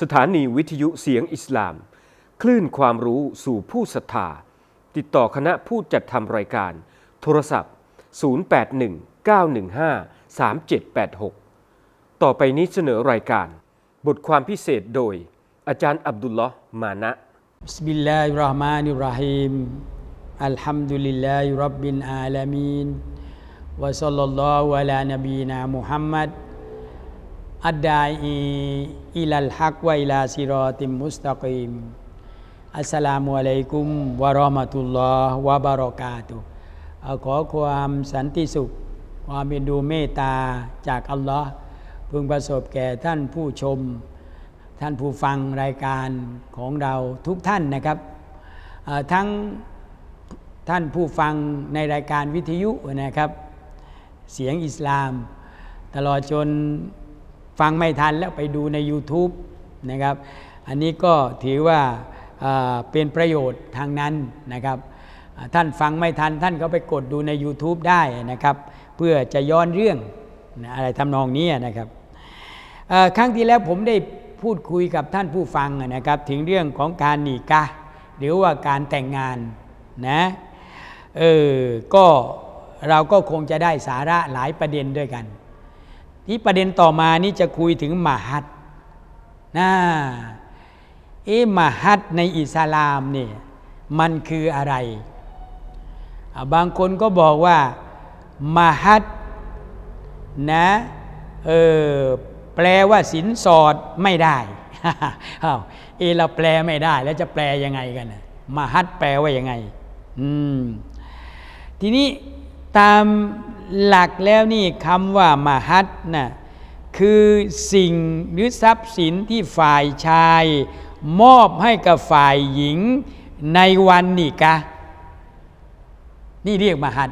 สถานีวิทยุเสียงอิสลาม คลื่นความรู้สู่ผู้ศรัทธา ติดต่อคณะผู้จัดทำรายการ โทรศัพท์ 0819153786 ต่อไปนี้เสนอรายการ บทความพิเศษโดย อาจารย์อับดุลลอฮ์มานะบิสมิลลาฮิรราะห์มานิรราฮิมอัลฮัมดุลิลลาฮิรับบิลอาลามีนวะซัลลัลลอฮุอะลานบีนามุฮัมมัด อัดดาอีอิลัลฮักไวลาซิรอติมุสตะกิมอัสลามุอะลัยกุมวะรอมะตุลลอฮ์วะบารอกาตุขอความสันติสุข ความเมตดูเมตตาจากอัลลอฮ์พึงประสบแก่ท่านผู้ชม ท่านผู้ฟังรายการของเราทุกท่านนะครับทั้งท่านผู้ฟังในรายการวิทยุนะครับ เสียงอิสลาม ตลอดจน ฟังไม่ทันแล้วไปดูใน YouTube นะครับ อันนี้ก็ถือว่าเอ่อเป็นประโยชน์ทางนั้นนะครับ ท่านฟังไม่ทันท่านก็ไปกดดูใน YouTube ได้นะครับ เพื่อจะย้อนเรื่องอะไรทำนองนี้นะครับครั้งที่แล้วผมได้พูดคุยกับท่านผู้ฟังนะครับ ถึงเรื่องของการหนีกะหรือว่าการแต่งงานนะเออก็เราก็คงจะได้สาระหลายประเด็นด้วยกัน ที่ประเด็นต่อมานี้จะคุยถึงมหัดนะเอ๊มหัดในอิสลามเนี่ยมันคืออะไร บางคนก็บอกว่ามหัดนะเออแปลว่าสินสอดไม่ได้เอะเราแปลไม่ได้ แล้วจะแปลยังไงกันมหัดแปลว่ายังไง อืม ทีนี้ตาม หลักแล้วนี่คำว่ามหัดน่ะคือสิ่งหรือทรัพย์สินที่ฝ่ายชาย มอบให้กับฝ่ายหญิงในวันนิกะ นี่เรียกมหัด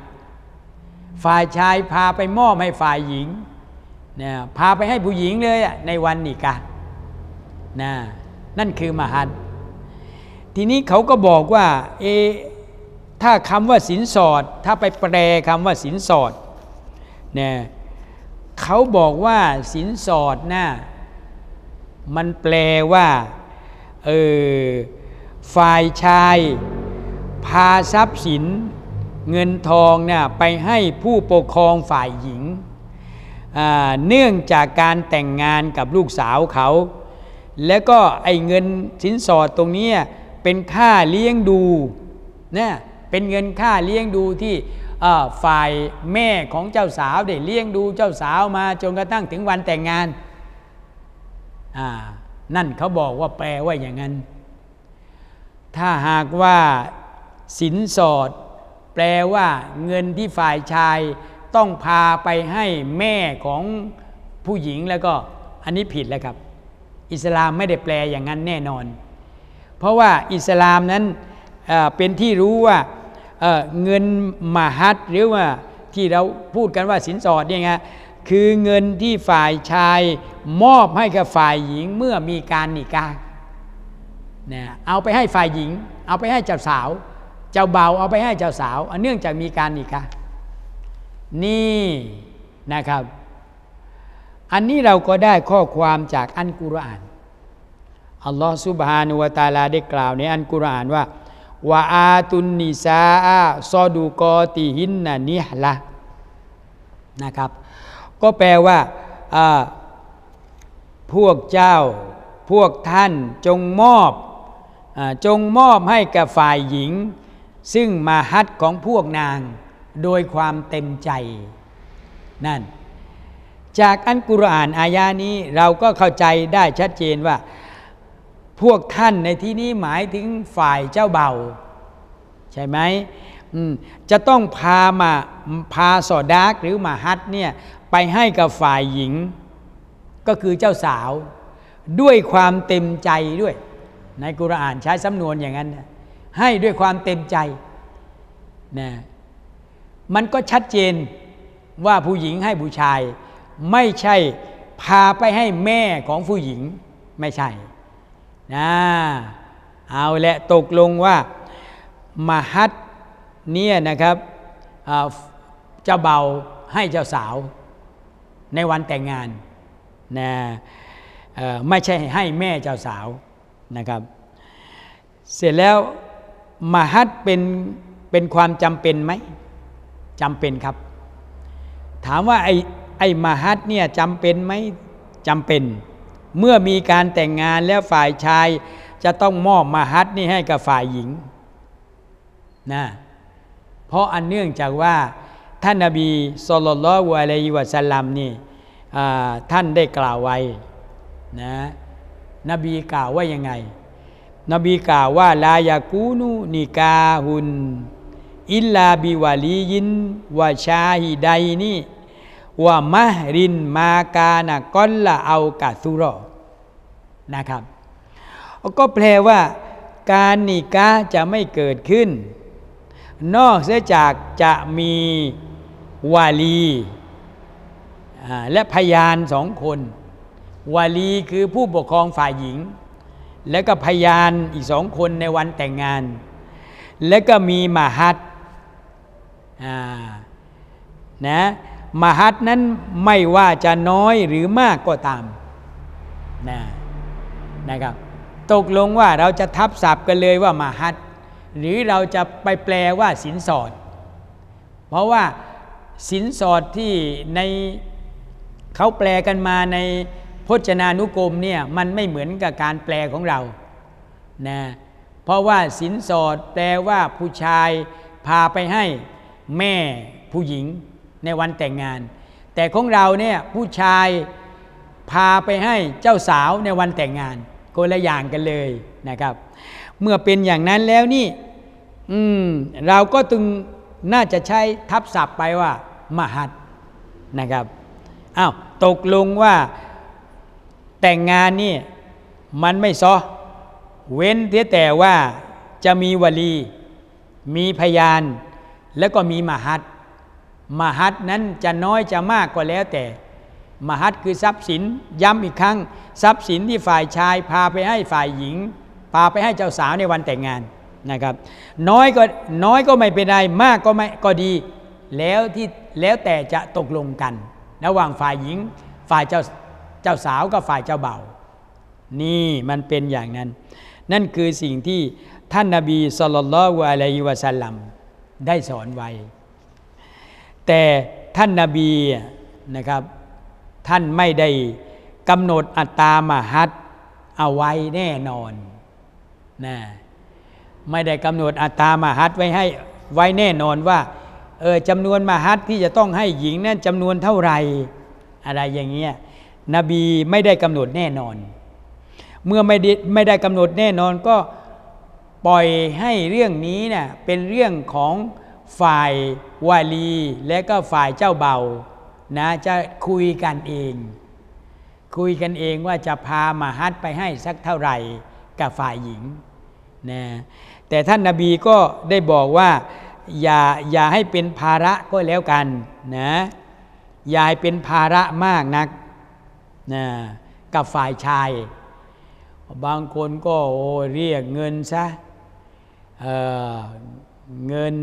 ฝ่ายชายพาไปมอบให้ฝ่ายหญิงนะพาไปให้ผู้หญิงเลยอะในวันนิกะห์นะนั่นคือมหัดทีนี้เขาก็บอกว่าเอถ้าคำว่าสินสอด ถ้าไปแปลคำว่าสินสอด เนี่ยเขาบอกว่าสินสอดนะ่ะมันแปลว่าเออฝ่ายชายพาทรัพย์สินเงินทองเนี่ยไปให้ผู้ปกครองฝ่ายหญิง เนื่องจากการแต่งงานกับลูกสาวเขา แล้วก็ไอ้เงินสินสอดตรงนี้เป็นค่าเลี้ยงดูนะเป็นเงินค่าเลี้ยงดูที่ ฝ่ายแม่ของเจ้าสาวได้เลี้ยงดูเจ้าสาวมาจนกระทั่งถึงวันแต่งงาน นั่นเขาบอกว่าแปลว่าอย่างนั้น ถ้าหากว่าสินสอด แปลว่าเงินที่ฝ่ายชายต้องพาไปให้แม่ของผู้หญิงแล้วก็อันนี้ผิดแล้วครับ อิสลามไม่ได้แปลอย่างนั้นแน่นอน เพราะว่าอิสลามนั้นเป็นที่รู้ว่า เเงินมหัดหรือว่าที่เราพูดกันว่าสินสอดเนี่ยไงคือเงินที่ฝ่ายชายมอบให้กับฝ่ายหญิงเมื่อมีการนิกาเนี่ยเอาไปให้ฝ่ายหญิง เอาไปให้เจ้าสาว เจ้าเบาเอาไปให้เจ้าสาวเนื่องจากมีการนิกานี่นะครับ อันนี้เราก็ได้ข้อความจากอันกุรอานอัลลอฮฺซุบฮานุวะตาลาได้กล่าวในอันกุรอานว่า วาอาตุนนิซาอาซอดูกอติหินนะนิฮละนะครับ ก็แปลว่าพวกเจ้าพวกท่านจงมอบอจงมอบให้กับฝ่ายหญิง ซึ่งมาฮัดของพวกนางโดยความเต็มใจนั่นจากอันกุรอานอายานี้เราก็เข้าใจได้ชัดเจนว่า พวกท่านในที่นี้หมายถึงฝ่ายเจ้าเบาใช่ไหมจะต้องพามาพาสอดากหรือมาฮัดเนี่ยไปให้กับฝ่ายหญิง ก็คือเจ้าสาว ด้วยความเต็มใจด้วย ในกุรอานใช้สำนวนอย่างนั้นนะให้ด้วยความเต็มใจนะมันก็ชัดเจนว่าผู้หญิงให้ผู้ชาย ไม่ใช่พาไปให้แม่ของผู้หญิงไม่ใช่ นะเอาละตกลงว่ามาฮัดเนี่ยนะครับเจ้าเบาให้เจ้าสาวในวันแต่งงานนะไม่ใช่ให้แม่เจ้าสาวนะครับ เสร็จแล้วมหัดเป็นเป็นความจำเป็นไหมจำเป็นครับ ถามว่าไอ้ไอ้มหัดเนี่ยจำเป็นไหมจำเป็น เมื่อมีการแต่งงานแล้วฝ่ายชายจะต้องมอบมหัดนี่ให้กับฝ่ายหญิงนะเพราะอันเนื่องจากว่าท่านนบีสุลต่านละฮ์อะลัยวะสัลลัมนี่ท่านได้กล่าวไว้นะนบีกล่าวว่ายังไง นบีกล่าวว่าลายากูนูนิกาฮุนอิลลาบิวาลียินวาชาฮิไดนี่ ว่ามะรินมากานะกอลละเอากาซุรอนะครับ ก็แปลว่า การนิกาจะไม่เกิดขึ้น นอกเสียจากจะมีวาลี และพยานสองคน วาลีคือผู้ปกครองฝ่ายหญิง แล้วก็พยานอีกสองคนในวันแต่งงาน แล้วก็มีมหัดนะ มหัดนั้นไม่ว่าจะน้อยหรือมากก็ตามนะนะครับ ตกลงว่าเราจะทับศัพท์กันเลยว่ามหัดหรือเราจะไปแปลว่าสินสอด เพราะว่าสินสอดที่ในเขาแปลกันมาในพจนานุกรมเนี่ยมันไม่เหมือนกับการแปลของเรานะเพราะว่าสินสอดแปลว่าผู้ชายพาไปให้แม่ผู้หญิง ในวันแต่งงาน แต่ของเราเนี่ยผู้ชายพาไปให้เจ้าสาวในวันแต่งงานคนละอย่างกันเลยนะครับ เมื่อเป็นอย่างนั้นแล้วนี่อืมเราก็ตึงน่าจะใช้ทับศัพท์ไปว่า มหัดนะครับอ้าวตกลงว่าแต่งงานนี่มันไม่ซอเว้นเสียแต่ว่าจะมีวลี มีพยาน แล้วก็มีมหัด มหัดนั้นจะน้อยจะมากก็แล้วแต่ มหัดคือทรัพย์สินย้ำอีกครั้ง ทรัพย์สินที่ฝ่ายชาย พาไปให้ฝ่ายหญิง พาไปให้เจ้าสาวในวันแต่งงานนะครับ น้อยก็น้อยก็ไม่เป็นไรมากก็ไม่ก็ดี แล้วที่แล้วแต่จะตกลงกัน ระหว่างฝ่ายหญิง ฝ่ายเจ้าเจ้าสาวกับฝ่ายเจ้าเบ่านี่มันเป็นอย่างนั้น นั่นคือสิ่งที่ท่านนาบีสุลต่านละฮ์อะลัยฮิวะสัลลัมได้สอนไว้ แต่ท่านนาบีนะครับ ท่านไม่ได้กำหนดอัตตามหัดเอาไว้แน่นอนนะไม่ได้กำหนดอัตตามหัดไว้ให้ไว้แน่นอนว่าเออจำนวนมหัดที่จะต้องให้หญิงนั้นจำนวนเท่าไหร่อะไรอย่างเงี้ยนบีไม่ได้กำหนดแน่นอน เมื่อไม่ได้ไม่ได้กำหนดแน่นอนก็ปล่อยให้เรื่องนี้เนะ่ยเป็นเรื่องของ ฝ่ายวาลี และก็ฝ่ายเจ้าเบานะจะคุยกันเอง คุยกันเองว่าจะพามาฮัดไปให้สักเท่าไหร่กับฝ่ายหญิงนะแต่ท่านนาบีก็ได้บอกว่าอย่าอย่าให้เป็นภาระก็แล้วกันนะอย่าให้เป็นภาระมากนักนะกับฝ่ายชาย บางคนก็โอเรียกเงินซะเเงิน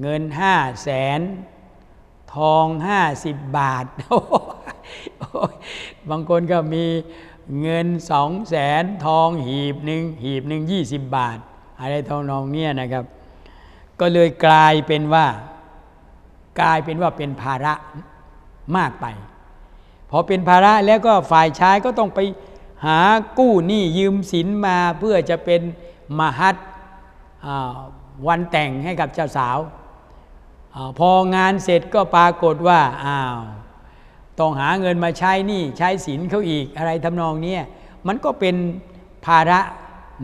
เงินห้าแสนทองห้าสิบบาท บางคนก็มีเงินสองแสนทองหีบหนึ่งหีบหนึ่งยี่สิบบาท อะไรทองนองเนี่ยนะครับ ก็เลยกลายเป็นว่า กลายเป็นว่าเป็นภาระมากไป พอเป็นภาระแล้วก็ฝ่ายชายก็ต้องไปหากู้หนี้ยืมสินมาเพื่อจะเป็นมหัดวันแต่งให้กับเจ้าสาว อพองานเสร็จก็ปรากฏว่าอ้าวต้องหาเงินมาใช้หนี้ใช้สินเขาอีกอะไรทำนองนี้มันก็เป็นภาระ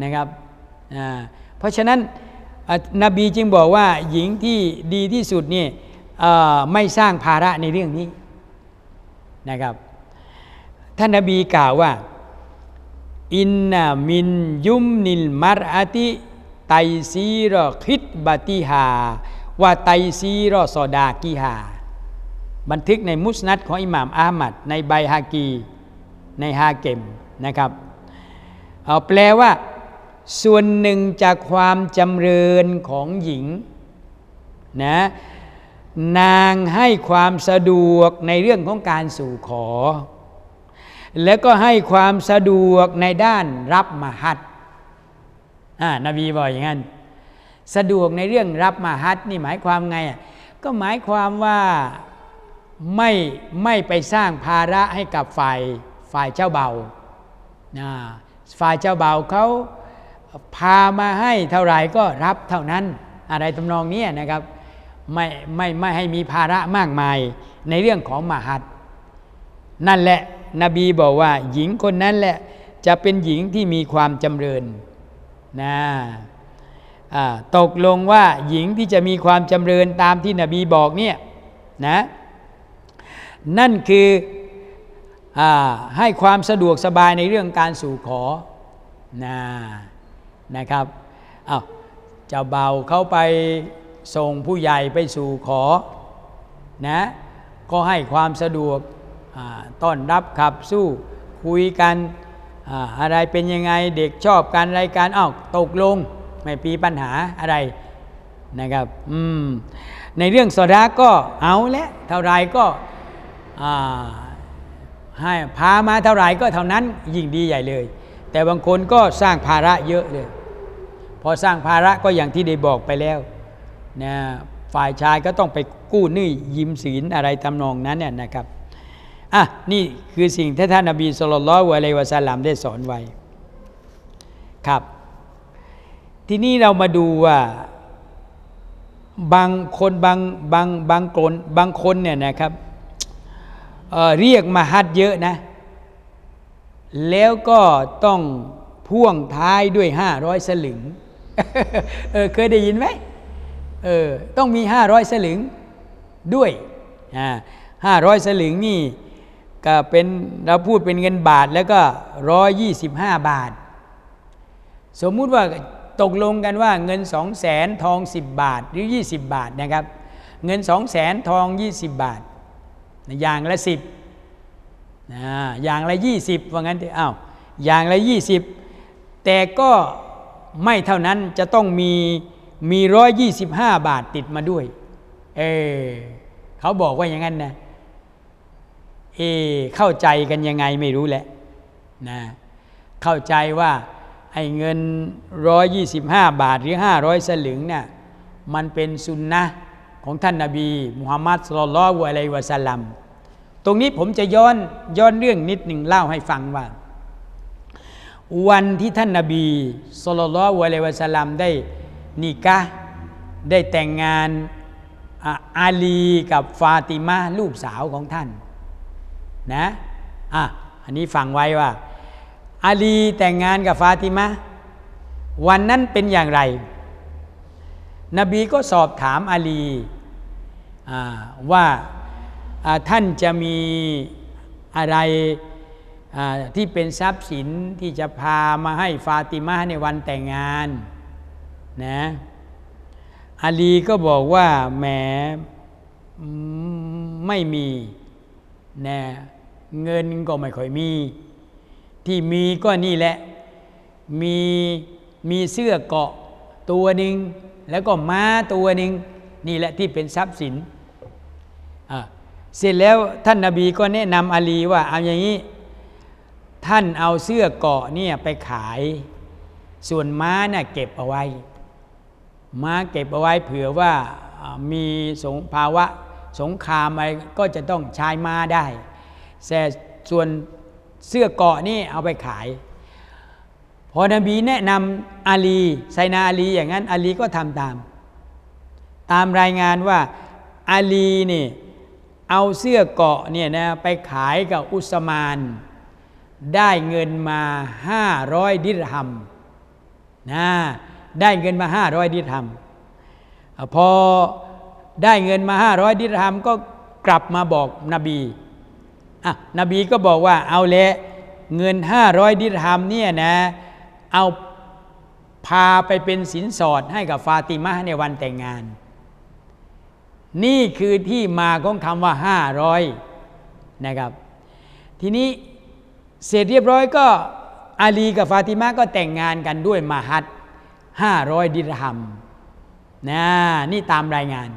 นะครับเพราะฉะนั้นนบีจึงบอกว่าหญิงที่ดีที่สุดนี่ไม่สร้างภาระในเรื่องนี้นะครับท่านนบีกล่าวว่า อินนามินยุมนิลมารอติไตซีรอคิดบาติฮา ว่าไตซีรอสอดากีฮาบันทึกในมุสนัดของอิหม่ามอามัดในใบฮากีในฮาเกมนะครับเอาแปลว่า ส่วนหนึ่งจากความจำเริญของหญิงนะนางให้ความสะดวกในเรื่องของการสู่ขอ แล้วก็ให้ความสะดวกในด้านรับมหัดอ่านบีบอกอย่างนั้น สะดวกในเรื่องรับมหัดนี่หมายความไงอะก็หมายความว่าไม่ไม่ไปสร้างภาระให้กับฝ่ายฝ่ายเจ้าเบานะฝ่ายเจ้าเบาเขาพามาให้เท่าไหร่ก็รับเท่านั้นอะไรทำนองเนี้ยนะครับไม่ไม่ไม่ให้มีภาระมากมายในเรื่องของมหัดนั่นแหละนบีบอกว่าหญิงคนนั้นแหละจะเป็นหญิงที่มีความจำเริญนะ ตกลงว่าหญิงที่จะมีความจำเริญตามที่นบีบอกเนี่ยนะนั่นคืออให้ความสะดวกสบายในเรื่องการสู่ขอนะนะครับอา้าวเจ้าเบาเขาไปส่งผู้ใหญ่ไปสู่ขอนะก็ให้ความสะดวกต้อนรับขับสู้คุยกันออะไรเป็นยังไงเด็กชอบกันอะไรกันอ้าวตกลง ไม่ปีปัญหาอะไรนะครับอืมในเรื่องสดาก็เอาและเท่าไรก็ให้พามาเท่าไรก็เท่านั้นยิ่งดีใหญ่เลย แต่บางคนก็สร้างภาระเยอะเลย พอสร้างภาระก็อย่างที่ได้บอกไปแล้วนะฝ่ายชายก็ต้องไปกู้หนี้ยืมสินอะไรทำนองนั้นเนี่ยนะครับอะนี่คือสิ่งที่ท่านนบีสุลต่านละอะลัยวะสัลลัมได้สอนไว้ครับ ทีนี้เรามาดูว่าบางคนบางบางบางคนบางคนเนี่ยนะครับเเรียกมาฮัดเยอะนะ แล้วก็ต้องพ่วงท้ายด้วย500สลึงเออเคยได้ยินไหมเออต้องมี500สลึงด้วยอ่าห้าร้อยสลึงนี่ก็เป็นเราพูดเป็นเงินบาทแล้วก็125บาท สมมุติว่า ตกลงกันว่าเงิน2 0 0แสนทอง 10 บาทหรือ 20 บาทนะครับ เงิน 2 0 0แสนทอง 20 บาท อย่างละ 10นะอย่างละ 20 ว่างั้นเอะอ้าวอย่างละ 20 แต่ก็ไม่เท่านั้นจะต้องมีมีร้อยยี่สิบห้าบาทติดมาด้วย เออเขาบอกว่าอย่างนั้นนะ เอเข้าใจกันยังไงไม่รู้แหละนะ เข้าใจว่า ไอ้เงินร้อยยี่สิบห้าบาทหรือห้าร้อยสลึงเนี่ยมันเป็นสุนนะของท่านนาบีมุฮัมมัดสุลลัลลอฮุอะลัยวะสัลลัมตรงนี้ผมจะย้อนย้อนเรื่องนิดหนึ่งเล่าให้ฟังว่า วันที่ท่านนาบีสุลต่านละวะเลวะสลัมได้นิกะได้แต่งงานอะอาลีกับฟาติมาลูกสาวของท่านนะอะอันนี้ฟังไว้ว่า อาลีแต่งงานกับฟาติมาวันนั้นเป็นอย่างไร นบีก็สอบถามอาลีาว่าาท่านจะมีอะไรที่เป็นทรัพย์สินที่จะพามาให้ฟาติมาในวันแต่งงานนะอาลีก็บอกว่าแหมไม่มีนะเงินก็ไม่ค่อยมี ที่มีก็นี่แหละ มีมีเสื้อเกาะตัวหนึ่งแล้วก็ม้าตัวหนึ่งนี่แหละที่เป็นทรัพย์สินเสร็จแล้วท่านนาบีก็แนะนำอาลีว่าเอาอย่างนี้ ท่านเอาเสื้อเกาะเนี่ยไปขาย ส่วนม้าน่ะเก็บเอาไว้ ม้าเก็บเอาไว้เผื่อว่าอ่ามีสงภาวะสงครามอะไรก็จะต้องใช้ม้าได้แต่ส่วน เสื้อเกาะนี่เอาไปขาย พอนบีแนะนำอาลีไซนาอาลีอย่างนั้นอาลีก็ทำตาม ตามรายงานว่าอาลีนี่เอาเสื้อเกาะเนี่ยนะไปขายกับอุสมาน ได้เงินมา500ดิรหัมนะได้เงินมา500ดิรหัมพอได้เงินมา500ดิรหัมก็กลับมาบอกนบี อะนบีก็บอกว่าเอาแหละเงิน 500 ดิรหัมเนี่ยนะ เอาพาไปเป็นสินสอดให้กับฟาติมาในวันแต่งงาน นี่คือที่มาของคำว่า 500 นะครับ ทีนี้เสร็จเรียบร้อยก็อาลีกับฟาติมาก็แต่งงานกันด้วยมาฮัด500 ดิรหัมนะนี่ตามรายงาน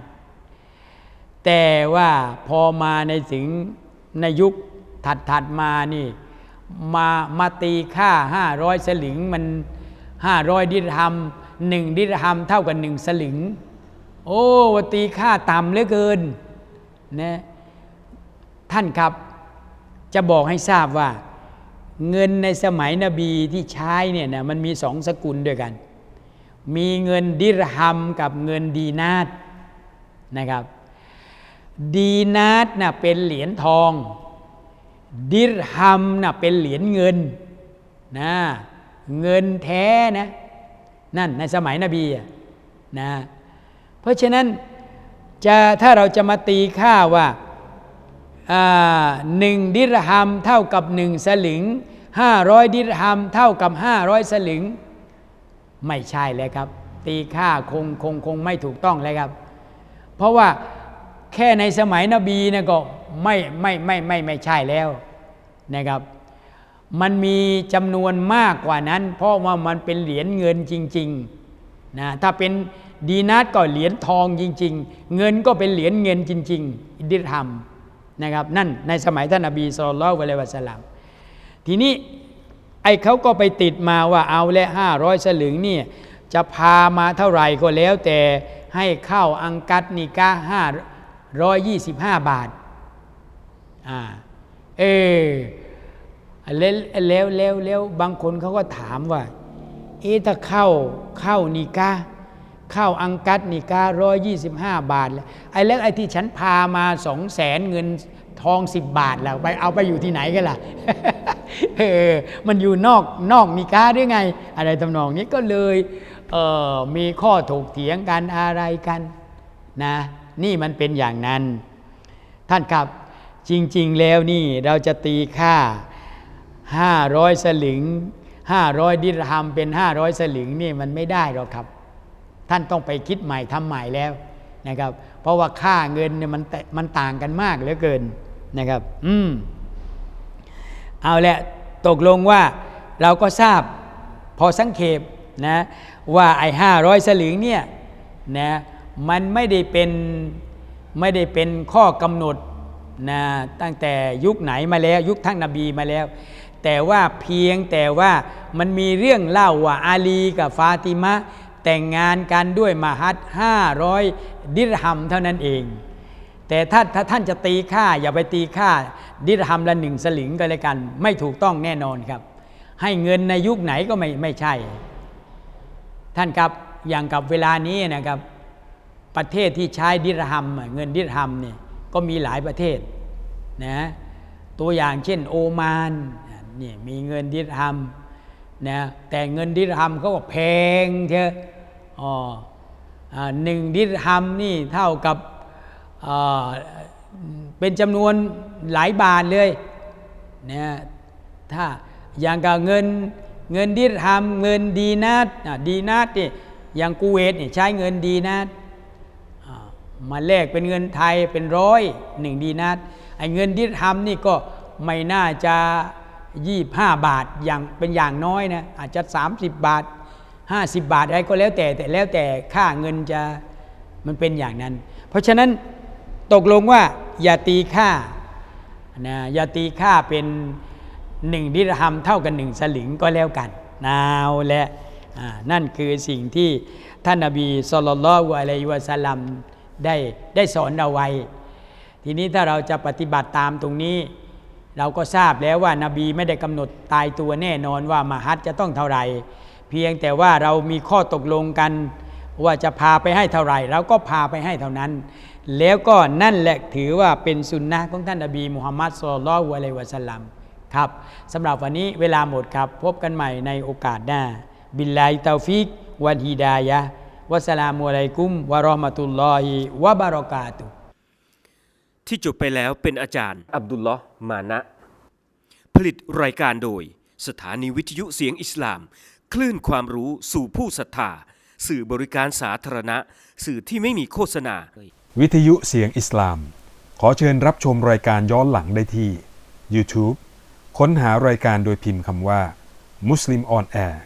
แต่ว่าพอมาในถึง ในยุคถัดๆมานี่ มามาตีค่า 500 สลึงมัน 500 ดิรหัมหนึ่งดิรหัมเท่ากับหนึ่งสลึง โอ้ตีค่าต่ำเหลือเกินนะท่านครับจะบอกให้ทราบว่า เงินในสมัยนบีที่ใช้เนี่ยนะมันมีสองสกุลด้วยกัน มีเงินดิรหัมกับเงินดีนาตนะครับ ดีนาตน่ะเป็นเหรียญทอง ดิรหัมน่ะเป็นเหรียญเงินนะเงินแท้นะนั่นในสมัยนบีนะเพราะฉะนั้นจะถ้าเราจะมาตีค่าว่าอ่าหนึ่งดิรหัมเท่ากับหนึ่งสลึงห้าร้อยดิรหัมเท่ากับห้าร้อยสลึง ไม่ใช่เลยครับ ตีค่าคงคงคงไม่ถูกต้องเลยครับ เพราะว่า แค่ในสมัยนบีนะก็ไม่ไม่ไม่ไม่ไม่ใช่แล้วนะครับ มันมีจำนวนมากกว่านั้น เพราะว่ามันเป็นเหรียญเงินจริงๆนะถ้าเป็นดีนาตก็เหรียญทองจริง ๆ เงินก็เป็นเหรียญเงินจริงๆดิรหัมนะครับนั่นในสมัยท่านนบีสุลต่านละวะเลยวะสลามทีนี้ไอ้เขาก็ไปติดมาว่าเอาและห้าร้อยสลึงนี่จะพามาเท่าไหร่ก็แล้วแต่ให้เข้าอังกัดนิกาห้า ร้อยยี่สิบห้าบาทอ่าเออแล้วแล้วแล้วแล้วบางคนเขาก็ถามว่า เอ๊ะถ้าเข้าเข้านิกาเข้าอังกัดนิการ้อยยี่สิบห้าบาทแล้วไอ้แล้วไอ้ที่ฉันพามาสองแสนเงินทองสิบบาทแล้วไปเอาไปอยู่ที่ไหนกันล่ะเออมันอยู่นอกนอกนิกาหรือไง อะไรทำนองนี้ก็เลยเออมีข้อถกเถียงกันอะไรกันนะ นี่มันเป็นอย่างนั้น ท่านครับจริง ๆ แล้วนี่เราจะตีค่า 500 สลึง 500 ดิรหัมเป็น 500 สลึงนี่มันไม่ได้หรอกครับ ท่านต้องไปคิดใหม่ทำใหม่แล้วนะครับ เพราะว่าค่าเงินเนี่ยมันแตมันต่างกันมากเหลือเกินนะครับ อืมเอาละตกลงว่าเราก็ทราบพอสังเขปนะว่าไอ้ห้าร้อยสลึงเนี่ยนะ มันไม่ได้เป็นไม่ได้เป็นข้อกำหนดนะตั้งแต่ยุคไหนมาแล้วยุคทั้งนบีมาแล้ว แต่ว่าเพียงแต่ว่ามันมีเรื่องเล่าว่าอาลีกับฟาติมะแต่งงานกันด้วยมหัดห้าร้อยดิรหัมเท่านั้นเอง แต่ถ้าถ้าท่านจะตีค่าอย่าไปตีค่าดิรหัมละหนึ่งสลึงก็เลยกัน ไม่ถูกต้องแน่นอนครับ ให้เงินในยุคไหนก็ไม่ไม่ใช่ ท่านครับอย่างกับเวลานี้นะครับ ประเทศที่ใช้ดิรหัมเงินดิรหัมเนี่ยก็มีหลายประเทศนะตัวอย่างเช่นโอมานนี่มีเงินดิรหัมนะแต่เงินดิรหัมเขาก็แพงเชอะอ๋อหนึ่งดิรหัมนี่เท่ากับเป็นจำนวนหลายบาทเลยนะถ้าอย่างกับเงินเงินดิรหัมเงินดีนาตอะดีนาตนี่อย่างกูเวตเนี่ยใช้เงินดีนาตอ่า มาแลกเป็นเงินไทยเป็นร้อยหนึ่งดีนาตไอ้เงินดิรหัมนี่ก็ไม่น่าจะยี่ห้าบาทอย่างเป็นอย่างน้อยนะอาจจะ30บาท50บาทอะไรก็แล้วแต่แต่แล้วแต่ค่าเงินจะมันเป็นอย่างนั้น เพราะฉะนั้นตกลงว่าอย่าตีค่านะอย่าตีค่าเป็นหนึ่งดิรหัมเท่ากับหนึ่งสลึงก็แล้วกันนาวและนั่นคือสิ่งที่ท่านนบีสุลต่านละฮ์อะลัยฮิวะสัลลัม ได้ได้สอนเอาไว้ ทีนี้ถ้าเราจะปฏิบัติตามตรงนี้ เราก็ทราบแล้วว่านาบีไม่ได้กำหนดตายตัวแน่นอนว่ามาฮัดจะต้องเท่าไหร่ เพียงแต่ว่าเรามีข้อตกลงกัน ว่าจะพาไปให้เท่าไหร่เราก็พาไปให้เท่านั้น แล้วก็นั่นแหละถือว่าเป็นสุนนะของท่านนบีมุฮัมมัดสุลลัลลอฮุอะลัยฮิวะสลัมครับสำหรับวันนี้เวลาหมดครับ พบกันใหม่ในโอกาสหน้า บิลลาฮิตาฟิกวันฮิดายะ วะสสลามุอะลัยกุมวะเราะห์มะตุลลอฮิวะบารอกาตุฮ์ที่จบไปแล้วเป็นอาจารย์ อับดุลลอฮ์มานะ ผลิตรายการโดย สถานีวิทยุเสียงอิสลาม คลื่นความรู้สู่ผู้ศรัทธา สื่อบริการสาธารณะ สื่อที่ไม่มีโฆษณา วิทยุเสียงอิสลาม ขอเชิญรับชมรายการย้อนหลังได้ที่ YouTube ค้นหารายการโดยพิมพ์คำว่า Muslim on Air